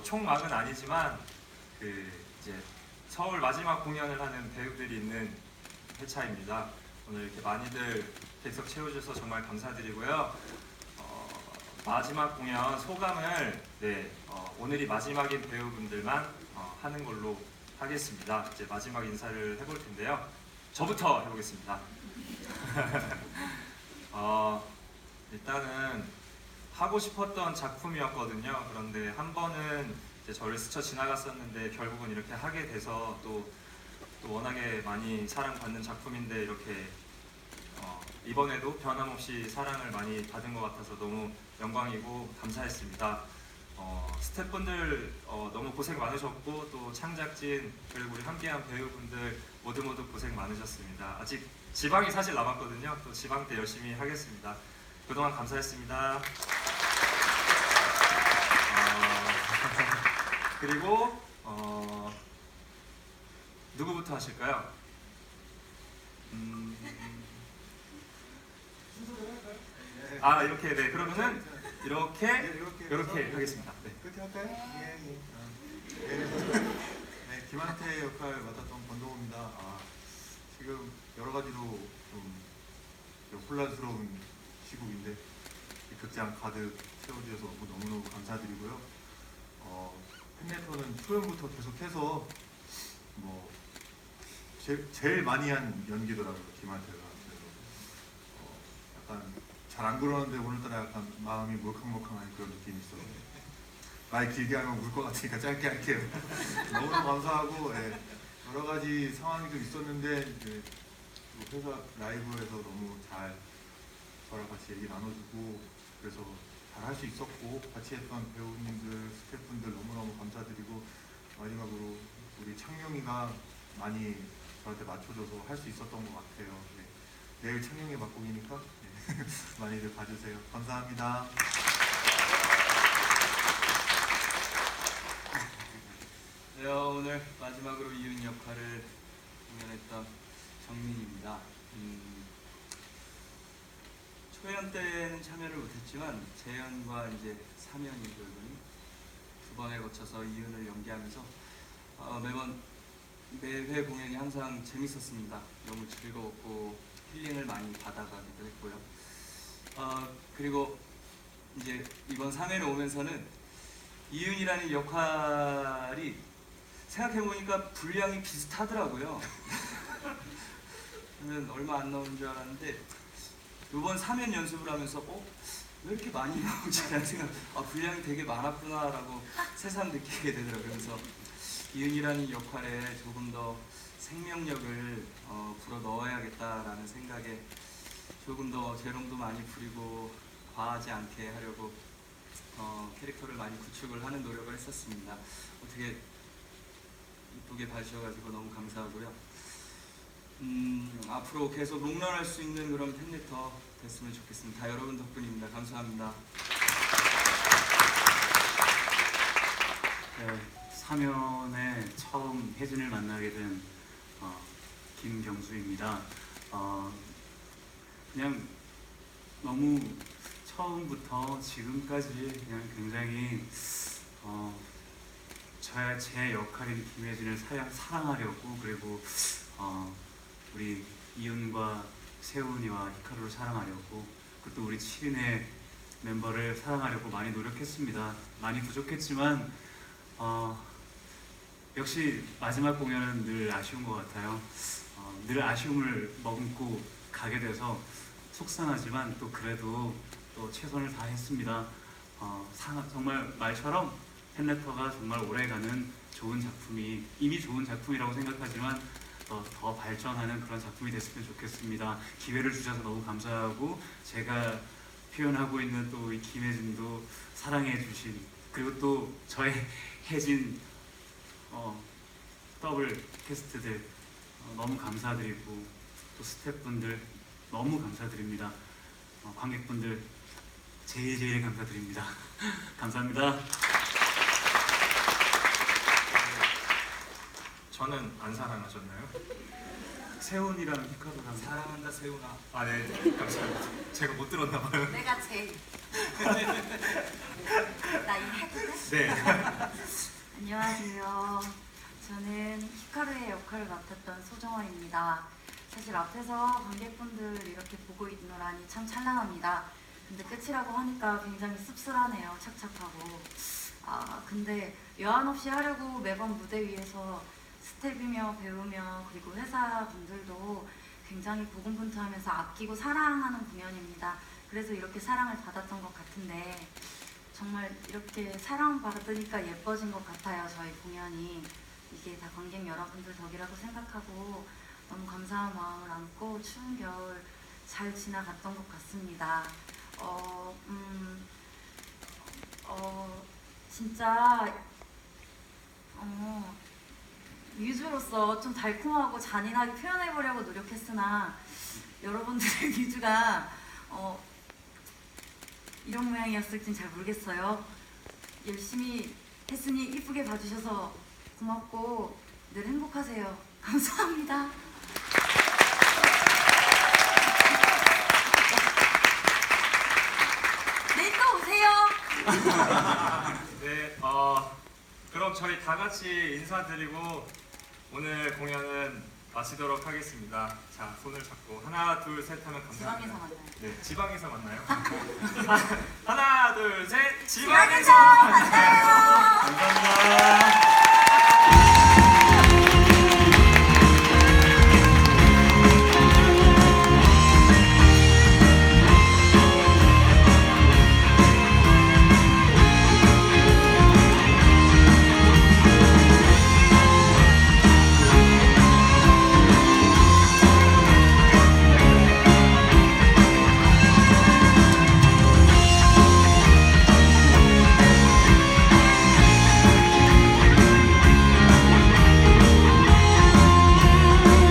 총막은 아니지만 그 이제 서울 마지막 공연을 하는 배우들이 있는 회차입니다. 오늘 이렇게 많이들 객석 채워주셔서 정말 감사드리고요. 어, 마지막 공연 소감을 네, 어, 오늘이 마지막인 배우분들만 어, 하는 걸로 하겠습니다. 이제 마지막 인사를 해볼 텐데요. 저부터 해보겠습니다. 어, 일단은 하고 싶었던 작품이었거든요. 그런데 한 번은 이제 저를 스쳐 지나갔었는데 결국은 이렇게 하게 돼서 또, 또 워낙에 많이 사랑받는 작품인데 이렇게 어, 이번에도 변함없이 사랑을 많이 받은 것 같아서 너무 영광이고 감사했습니다. 어, 스태프분들 어, 너무 고생 많으셨고 또 창작진 그리고 우리 함께한 배우분들 모두 모두 고생 많으셨습니다. 아직 지방이 사실 남았거든요. 또 지방 때 열심히 하겠습니다. 그동안 감사했습니다. 어, 그리고 어, 누구부터 하실까요? 음, 아 이렇게 네 그러면은 이렇게 이렇게 하겠습니다. 네. 그렇게 할까요? 예, 예. 아, 네. 네, 김한태 역할 맡았던 권동호입니다. 아, 지금 여러 가지로 좀 혼란스러운 시국인데 이 극장 가득 채워주셔서 너무너무 감사드리고요. 어, 팬레터는 초연부터 계속해서 뭐 제, 제일 많이 한 연기더라고요 김한태가. 그래서 어, 약간 잘 안 그러는데 오늘따라 약간 마음이 몰캉몰캉한 그런 느낌이 있어요. 말 길게 하면 울 것 같으니까 짧게 할게요. 너무 감사하고 예, 여러 가지 상황이 좀 있었는데 이제 또 회사 라이브에서 너무 잘 저랑 같이 얘기 나눠주고 그래서 잘 할 수 있었고 같이 했던 배우님들 스태프분들 너무너무 감사드리고 마지막으로 우리 창룡이가 많이 저한테 맞춰줘서 할 수 있었던 것 같아요. 네. 내일 창룡이 막곡이니까 네. 많이들 봐주세요. 감사합니다. 네, 오늘 마지막으로 이은 역할을 공연했던 정민입니다. 음, 초연 때는 참여를 못했지만 재연과 이제 3연이 결국은 두 번에 거쳐서 이은을 연기하면서 어, 매번 매회 공연이 항상 재밌었습니다. 너무 즐거웠고 힐링을 많이 받아가기도 했고요. 어, 그리고 이제 이번 3회를 오면서는 이은이라는 역할이 생각해보니까 분량이 비슷하더라고요. 저는 얼마 안 나온 줄 알았는데 이번 3연 연습을 하면서 어? 왜 이렇게 많이 나오지? 라는 생각 아 분량이 되게 많았구나라고 새삼 느끼게 되더라고요. 그래서 이은이라는 역할에 조금 더 생명력을 어, 불어 넣어야겠다라는 생각에 조금 더 재롱도 많이 부리고 과하지 않게 하려고 어, 캐릭터를 많이 구축을 하는 노력을 했었습니다. 어떻게 이쁘게 봐주셔가지고 너무 감사하고요. 음, 앞으로 계속 롱런할 수 있는 그런 팬레터 됐으면 좋겠습니다. 다 여러분 덕분입니다. 감사합니다. 네, 사면에 처음 혜진을 만나게 된 어, 김경수입니다. 어, 그냥 너무 처음부터 지금까지 그냥 굉장히 어, 제, 제 역할인 김혜진을 사랑, 사랑하려고 그리고 어, 우리 이윤과 세훈이와 히카루를 사랑하려고 그리고 또 우리 7인의 멤버를 사랑하려고 많이 노력했습니다. 많이 부족했지만 어, 역시 마지막 공연은 늘 아쉬운 것 같아요. 어, 늘 아쉬움을 머금고 가게 돼서 속상하지만 또 그래도 또 최선을 다했습니다. 어, 사- 정말 말처럼 팬레터가 정말 오래가는 좋은 작품이 이미 좋은 작품이라고 생각하지만 더, 더 발전하는 그런 작품이 됐으면 좋겠습니다. 기회를 주셔서 너무 감사하고 제가 표현하고 있는 또 이 김혜진도 사랑해 주신 그리고 또 저의 혜진 어, 더블 캐스트들 어, 너무 감사드리고 또 스태프분들 너무 감사드립니다. 어, 관객분들 제일 제일 감사드립니다. 감사합니다. 저는 안 사랑하셨나요? 세훈이랑 히카루랑 사랑한다 세훈아. 아, 네. 감사합니다. 제가 못 들었나 봐요. 내가 제일. 나 이거 해도 돼? 네. 안녕하세요. 저는 히카루의 역할을 맡았던 소정원입니다. 사실 앞에서 관객분들 이렇게 보고 있노라니 참 찬란합니다. 근데 끝이라고 하니까 굉장히 씁쓸하네요. 착착하고. 아, 근데 여한 없이 하려고 매번 무대 위에서 스텝이며 배우며 그리고 회사 분들도 굉장히 고군분투하면서 아끼고 사랑하는 공연입니다. 그래서 이렇게 사랑을 받았던 것 같은데 정말 이렇게 사랑받으니까 예뻐진 것 같아요. 저희 공연이 이게 다 관객 여러분들 덕이라고 생각하고 너무 감사한 마음을 안고 추운 겨울 잘 지나갔던 것 같습니다. 어, 음, 어, 진짜 어, 뮤즈로서 좀 달콤하고 잔인하게 표현해보려고 노력했으나 여러분들의 뮤즈가 어, 이런 모양이었을진 잘 모르겠어요. 열심히 했으니 이쁘게 봐주셔서 고맙고 늘 행복하세요. 감사합니다. 내일 또 오세요. 네, 어, 그럼 저희 다 같이 인사드리고 오늘 공연은 마치도록 하겠습니다. 자, 손을 잡고 하나, 둘, 셋 하면 지방에서 감사합니다. 만나요. 네, 지방에서 만나요. 하나, 둘, 셋, 지방에서 만나요. 감사합니다.